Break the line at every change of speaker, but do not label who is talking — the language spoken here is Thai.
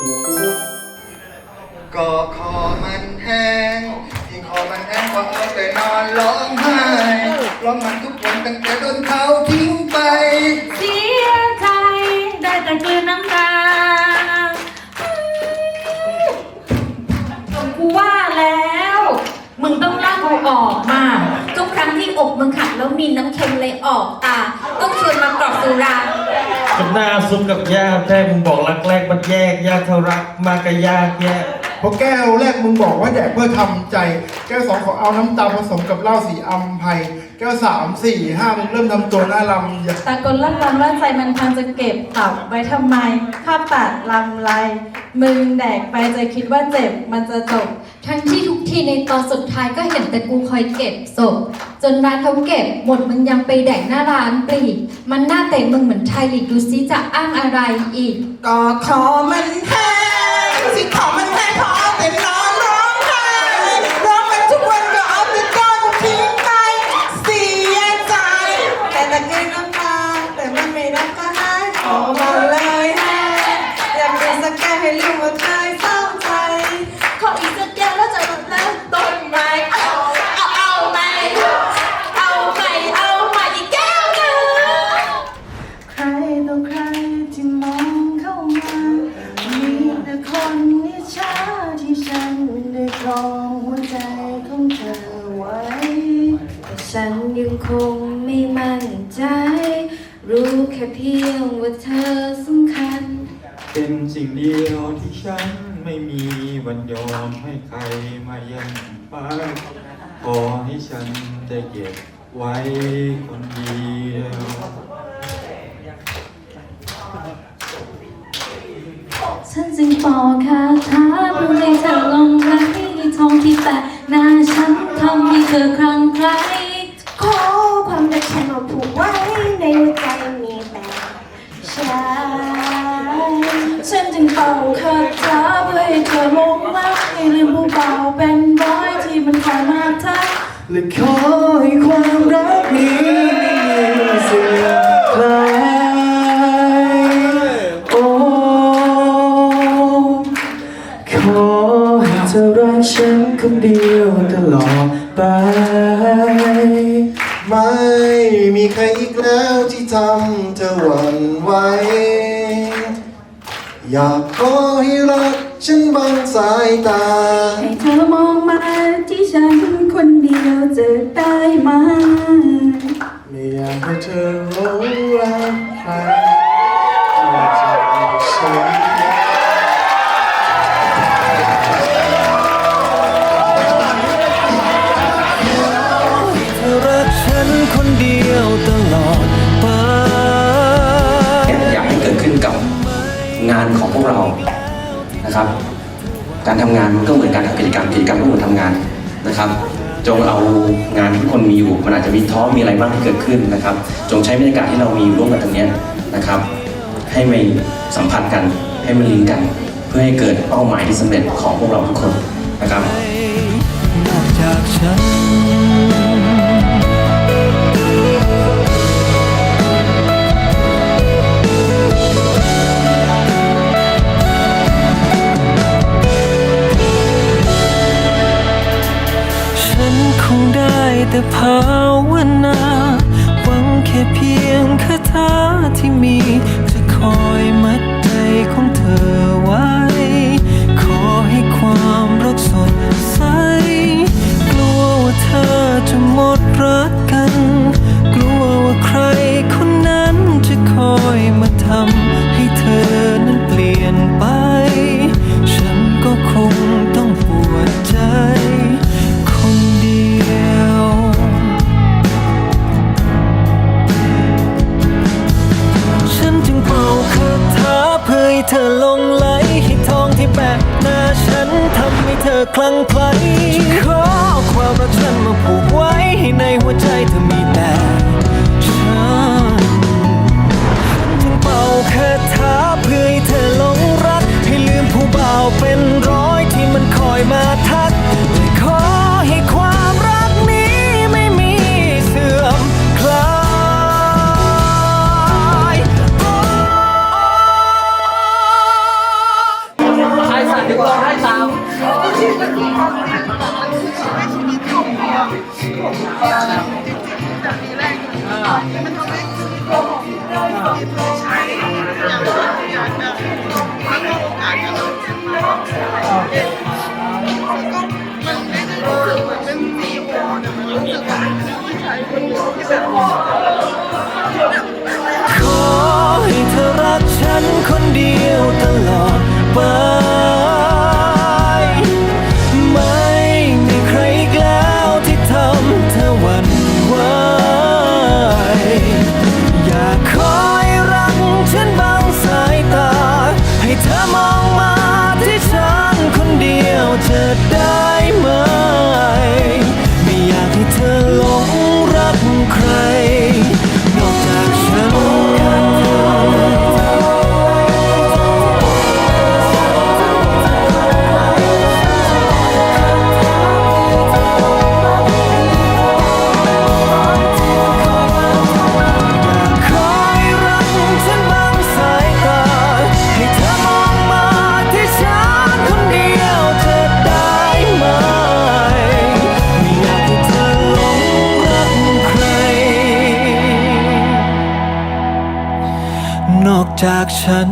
ก็คอมันแห้งที่คอมันแห้งก็เอาแต่นอนร้องไห้ร้องมันทุกวันตั้งแต่โดนเขาทิ้งไป
เสียใจได้แต่กลืนน้ำตากูว่าแล้ว มึงต้องลากกูออกมา ทุกครั้งที่อกมึงขัดแล้วมีน้ำเค็มเลยออกตา ต้องชวนมากรอกสุรา
กับหน้าซุปกับย่าแท้มึงบอกรักแรกมันแยกยากเท่ารักมากก็ยากแยก
เพราะแก้วแรกมึงบอกว่าแดกเพื่อทำใจ แก้วสองขอเอาน้ำตาลผสมกับเหล้าสีอัมไพแก้วสามสี่ห้ามึงเริ่มทำตัวน่ารำอย่า
ตะกนลั่นวันว่าใจมันพังจะเก็บตับไว้ทำไมภาพตัดลำไร มึงแดกไปจะคิดว่าเจ็บมันจะจบ
ทั้งที่ทุกทีในตอนสุดท้ายก็เห็นแต่กูคอยเก็บศพจนร้านเขาเก็บหมดมึงยังไปแดกหน้าร้านปลีกมันหน้าเตะมึงเหมือนไทยลีกดูซิจะอ้างอะไรอีก
ก็ขอมันแห้งสิขอมัน ต่อใคร
ที่มองเข้ามามีแต่คนนิชาที่ฉันได้ครองหัวใจของเธอไว้
แต่ฉันยังคงไม่มั่นใจ รู้แค่เพียงว่าเธอสำคัญ
เป็นสิ่งเดียวที่ฉันไม่มีวันยอมให้ใครมายังไปขอให้ฉันได้เก็บไว้คนเดียว
ฉันจึงบอกคาถาเพื่อให้เธอลงไหลทองที่แปะหน้าฉันทำให้เธอคลั่งไคล้
ขอความรักฉันมาผูกไว้ในหัวใจมีแต่ฉัน
ฉันจึงเป่าคาถาเพื่อให้เธอลงรักให้ลืมผู้เบาเป็นร้อยที่มันคอยมาทัก
และขอให้ความรัก เธอรักฉันคนเดียวตลอดไป ไม่มีใครอีกแล้วที่ทำเธอหวั่นไหว อยากขอให้รักฉันบางสายตา
ให้เธอมองมาที่ฉันคนเดียวจะได้ไหม
ไม่อยากให้เธอหลงรักใคราน
ของพวกเรานะครับ การทำงานมันก็เหมือนการทำกิจกรรมกิจกรรมก็เหมือนทำงานนะครับ จงเอางานที่คนมีอยู่มันอาจจะมีท้อมีอะไรบ้างที่เกิดขึ้นนะครับ จงใช้บรรยากาศที่เรามีอยู่ร่วมกันตรงนี้นะครับ ให้มันสัมพันธ์กันให้มันลิงก์กัน เพื่อให้เกิดเป้าหมายที่สำเร็จของพวกเราทุกคนนะครับ
แต่ภาวนา หวังแค่เพียงคาถาที่มี คลั่งไคล้ขอความรักฉันมาผูกไว้ให้ในหัวใจเธอมีแต่ฉันจึงเป่าคาถาเพื่อ ข นอกจากฉัน